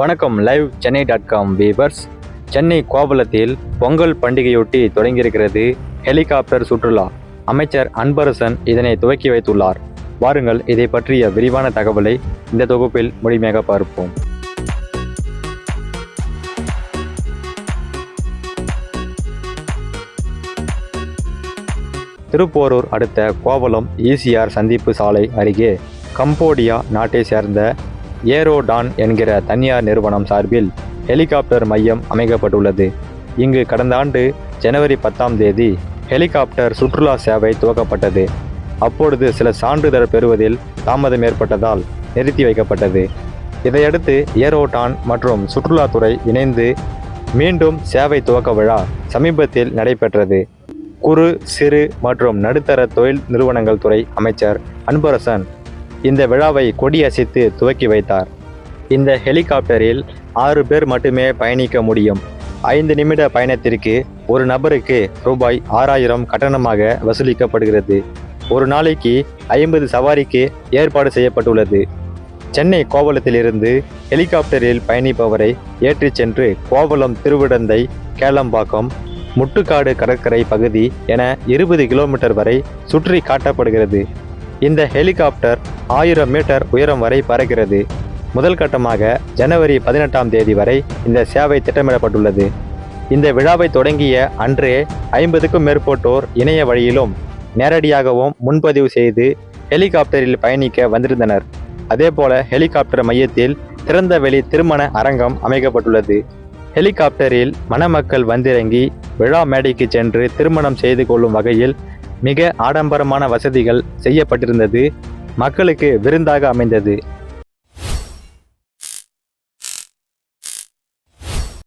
வணக்கம் live Chennai dot com viewers Chennai கோவலத்தில் Pongal பண்டிகையொட்டி தொடங்கியிருக்கிறது ஹெலிகாப்டர் சுற்றுலா. அமைச்சர் அன்பரசன் இதனை துவக்கி வைத்துள்ளார். வாருங்கள் இதை பற்றிய விரிவான தகவலை இந்த தொகுப்பில் முழுமையாக பார்ப்போம். திருப்போரூர் அடுத்த கோவலம் ஈசிஆர் சந்திப்பு சாலை அருகே கம்போடியா நாட்டை சேர்ந்த ஏரோடான் என்கிற தனியார் நிறுவனம் சார்பில் ஹெலிகாப்டர் மையம் அமைக்கப்பட்டுள்ளது. இங்கு கடந்த ஆண்டு ஜனவரி பத்தாம் தேதி ஹெலிகாப்டர் சுற்றுலா சேவை துவக்கப்பட்டது. அப்பொழுது சில சான்றிதழ் பெறுவதில் தாமதம் ஏற்பட்டதால் நிறுத்தி வைக்கப்பட்டது. இதையடுத்து ஏரோடான் மற்றும் சுற்றுலாத்துறை இணைந்து மீண்டும் சேவை துவக்க விழா சமீபத்தில் நடைபெற்றது. குறு சிறு மற்றும் நடுத்தர தொழில் நிறுவனங்கள் துறை அமைச்சர் அன்பரசன் இந்த விழாவை கொடியசைத்து துவக்கி வைத்தார். இந்த ஹெலிகாப்டரில் ஆறு பேர் மட்டுமே பயணிக்க முடியும். ஐந்து நிமிட பயணத்திற்கு ஒரு நபருக்கு ரூபாய் ஆறாயிரம் கட்டணமாக வசூலிக்கப்படுகிறது. ஒரு நாளைக்கு ஐம்பது சவாரிக்கு ஏற்பாடு செய்யப்பட்டுள்ளது. சென்னை கோவலத்திலிருந்து ஹெலிகாப்டரில் பயணிப்பவரை ஏற்றிச் சென்று கோவளம் திருவிடந்தை கேளம்பாக்கம் முட்டுக்காடு கடற்கரை பகுதி என இருபது கிலோமீட்டர் வரை சுற்றி காட்டப்படுகிறது. இந்த ஹெலிகாப்டர் ஆயிரம் மீட்டர் உயரம் வரை பறக்கிறது. முதல் கட்டமாக ஜனவரி பதினெட்டாம் தேதி வரை இந்த சேவை திட்டமிடப்பட்டுள்ளது. இந்த விழாவை தொடங்கிய அன்றே ஐம்பதுக்கும் மேற்பட்டோர் இணைய வழியிலும் நேரடியாகவும் முன்பதிவு செய்து ஹெலிகாப்டரில் பயணிக்க வந்திருந்தனர். அதேபோல ஹெலிகாப்டர் மையத்தில் திறந்தவெளி திருமண அரங்கம் அமைக்கப்பட்டுள்ளது. ஹெலிகாப்டரில் மணமக்கள் வந்திறங்கி விழா மேடைக்கு சென்று திருமணம் செய்து கொள்ளும் வகையில் மிக ஆடம்பரமான வசதிகள் செய்யப்பட்டிருந்தது. மக்களுக்கு விருந்தாக அமைந்தது.